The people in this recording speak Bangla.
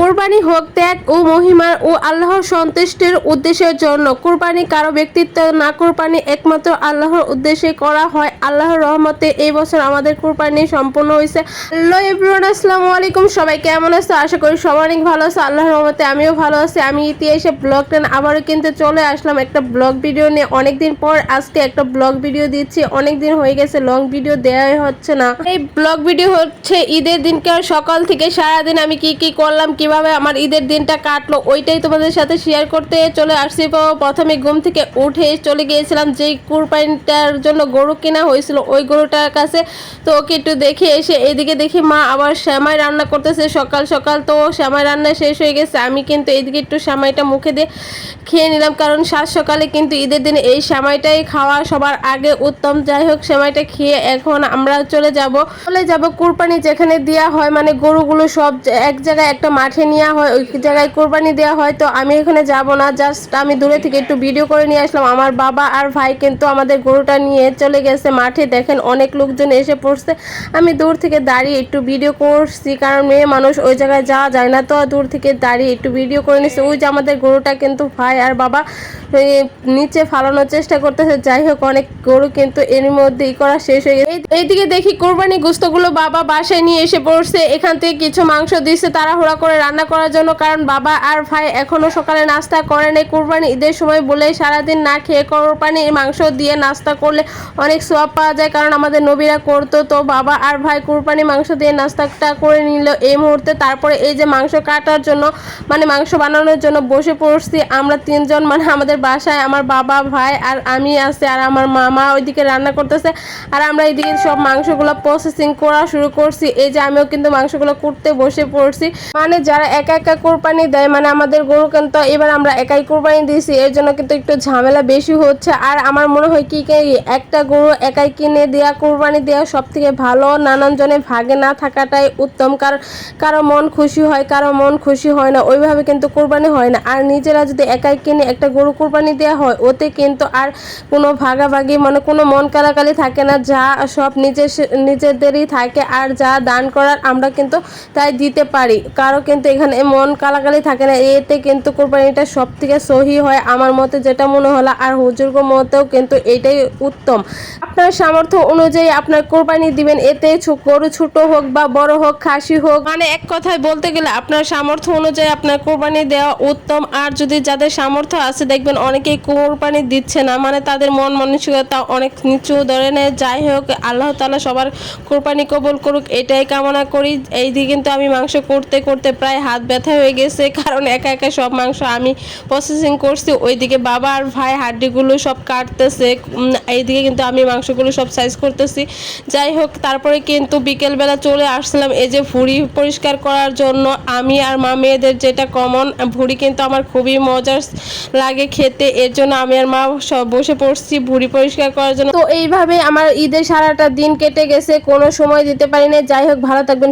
কোরবানি হোক, ত্যাগ ও মহিমার ও আল্লাহর সন্তুষ্টির উদ্দেশ্যের জন্য কোরবানি কারও ব্যক্তিত্ব না, কোরবানি একমাত্র আল্লাহর উদ্দেশ্যে করা হয়। আল্লাহর রহমতে এই বছর আমাদের কোরবানি সম্পূর্ণ হয়েছে। হ্যালো এভরিওয়ান, আসসালামু আলাইকুম। সবাই কেমন আছো? আশা করি সবাই অনেক ভালো আছে। আল্লাহর রহমতে আমিও ভালো আছি। আমি ইতিহাসে ব্লগ টেন আবারও কিন্তু চলে আসলাম একটা ব্লগ ভিডিও নিয়ে। অনেকদিন পর আজকে একটা ব্লগ ভিডিও দিচ্ছি। অনেকদিন হয়ে গেছে, লং ভিডিও দেওয়াই হচ্ছে না। এই ব্লগ ভিডিও হচ্ছে ঈদের দিনকে সকাল থেকে সারাদিন আমি কি কি করলাম কীভাবে আমার ঈদের দিনটা কাটলো, ওইটাই তোমাদের সাথে শেয়ার করতে চলে আসছি। প্রথমে ঘুম থেকে উঠে চলে গিয়েছিলাম, যেই কুরবানিটার জন্য গরু কেনা হয়েছিল, ওই গরুটার কাছে। তো ওকে একটু দেখে এসে এদিকে দেখি মা আবার শ্যামাই রান্না করতেছে, সকাল সকাল তো শ্যামাই রান্না শেষ হয়ে গেছে, আমি কিন্তু এইদিকে একটু শ্যামাইটা মুখে দিয়ে খেয়ে নিলাম, কারণ সাত সকালে কিন্তু ঈদের দিনে এই শ্যামাইটাই খাওয়া সবার আগে উত্তম। যাই হোক, শ্যামাইটা খেয়ে এখন আমরা চলে যাব। চলে যাব কুরবানি যেখানে দেওয়া হয় মানে গরুগুলো সব এক জায়গায়, একটা মাঠে নেওয়া হয়, ওই জায়গায় কোরবানি দেওয়া হয়, তো আমি এখানে যাব না জাস্ট আমি দূরে থেকে একটু ভিডিও করে নিয়ে আসলাম। আমার বাবা আর ভাই কিন্তু আমাদের গরুটা নিয়ে চলে গেছে মাঠে। দেখেন অনেক লোকজন এসে পড়ছে। আমি দূর থেকে দাঁড়িয়ে একটু ভিডিও করছি, কারণ মেয়ে মানুষ ওই জায়গায় যাওয়া যায় না, তো দূর থেকে দাঁড়িয়ে একটু ভিডিও করে নিচ্ছে ওই যে আমাদের গরুটা কিন্তু ভাই আর বাবা নিচে ফালানোর চেষ্টা করতেছে। যাই হোক, অনেক গরু কিন্তু এর মধ্যে ই করা শেষ হয়ে গেছে। এই- এইদিকে দেখি কোরবানি গুস্তগুলো বাবা বাসায় নিয়ে এসে পড়ছে। এখান থেকে কিছু মাংস দিচ্ছে, তাড়াহুড়া করে রান্না করার জন্য, কারণ বাবা আর ভাই এখনও সকালে নাস্তা করে নেই কোরবানি ঈদের সময় বলে সারাদিন না খেয়ে কোরবানি মাংস দিয়ে নাস্তা করলে অনেক সোয়াব পাওয়া যায়, কারণ আমাদের নবীরা করতো। তো বাবা আর ভাই কোরবানি মাংস দিয়ে নাস্তাটা করে নিল এই মুহূর্তে। তারপরে এই যে মাংস কাটার জন্য মানে মাংস বানানোর জন্য বসে পড়ছি। আমরা তিনজন মানে আমাদের বাসায় আমার বাবা, ভাই আর আমি আছি আর আমার মামা ওইদিকে রান্না করতেছে। আর আমরা এইদিকে সব মাংসগুলো প্রসেসিং করা শুরু করছি। এই যে আমিও কিন্তু মাংসগুলো করতে বসে পড়ছি। মানে যারা একা একা কোরবানি দেয় মানে আমাদের গরু কিন্তু এবার আমরা একাই কোরবানি দিয়েছি, এর জন্য কিন্তু একটু ঝামেলা বেশি হচ্ছে। আর আমার মনে হয় কি একটা গরু একাই কিনে দেওয়া কোরবানি দেওয়া সব থেকে ভালো। নানান জনে ভাগে না থাকাটাই উত্তম। কারণ কারও মন খুশি হয়, কারও মন খুশি হয় না, ওইভাবে কিন্তু কোরবানি হয় না। আর নিজেরা যদি একাই কিনে একটা গরু কোরবানি দেওয়া হয়, ওতে কিন্তু আর কোনো ভাগাভাগি মানে কোনো মন কালাকালি থাকে না। যা সব নিজের নিজেদেরই থাকে, আর যা দান করার আমরা কিন্তু তাই দিতে পারি। কারও কিন্তু এখানে মন কালাকালি থাকে না। এতে কিন্তু কোরবানিটা সব থেকে সহি হয় আমার মতে যেটা মনে হলো। আর হুজুরগো মতেও কিন্তু এটাই উত্তম। আপনার সামর্থ্য অনুযায়ী আপনার কোরবানি দিবেন। এতে গরু ছোট হোক বা বড় হোক, খাসি হোক মানে এক কথায় বলতে গেলে আপনার সামর্থ্য অনুযায়ী আপনার কোরবানি দেওয়া উত্তম। আর যদি যাদের সামর্থ্য আছে, দেখবেন অনেকেই কোরবানি দিচ্ছে না মানে তাদের মন মানসিকতা অনেক নিচু ধরনের। যাই হোক, আল্লাহ তালা সবার কোরবানি কবল করুক, এটাই কামনা করি। এই দিকে কিন্তু আমি মাংস করতে করতে প্রায় হাত ব্যথা হয়ে গেছে, কারণ একা একা সব মাংস আমি প্রসেসিং করছি। ওইদিকে বাবা আর ভাই হাড্ডিগুলো সব কাটতেছে। এইদিকে কিন্তু আমি মাংসগুলো সব সাইজ করতেছি। যাই হোক, তারপরে কিন্তু বিকেলবেলা চলে আসছিলাম এই যে ভুড়ি পরিষ্কার করার জন্য। আমি আর মা মেয়েদের যেটা কমন ভুড়ি কিন্তু আমার খুবই মজার লাগে খেতে। এর জন্য আমি আর মা সব বসে পড়ছি ভুড়ি পরিষ্কার করার জন্য। তো এইভাবে আমার ঈদের সারাটা দিন কেটে গেছে, কোনো সময় দিতে পারি না যাই হোক, ভালো থাকবেন।